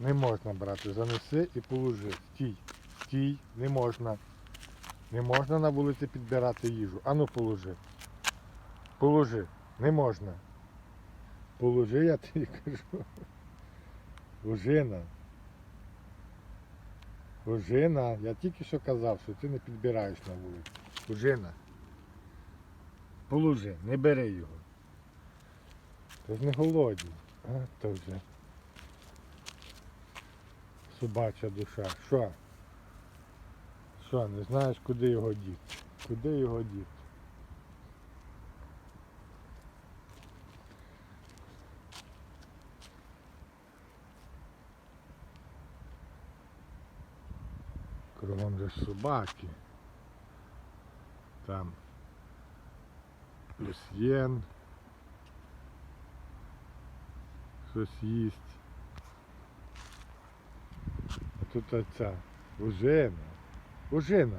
Не можна брати, занеси і положи. Стій, стій, не можна. Не можна на вулиці підбирати їжу. Ану положи. Положи. Не можна. Положи, я тобі кажу. Ужина. Ужина. Я тільки що казав, що ти не підбираєш на вулиці. Ужина. Положи, не бери його. Ти ж не голодні. А, то вже. Собача душа. Що? Що, не знаєш, куди його діти? Куди його діти? Кругом же собаки. Там Люсьєн. Щось їсть. Тут оця Ужина. Ужина.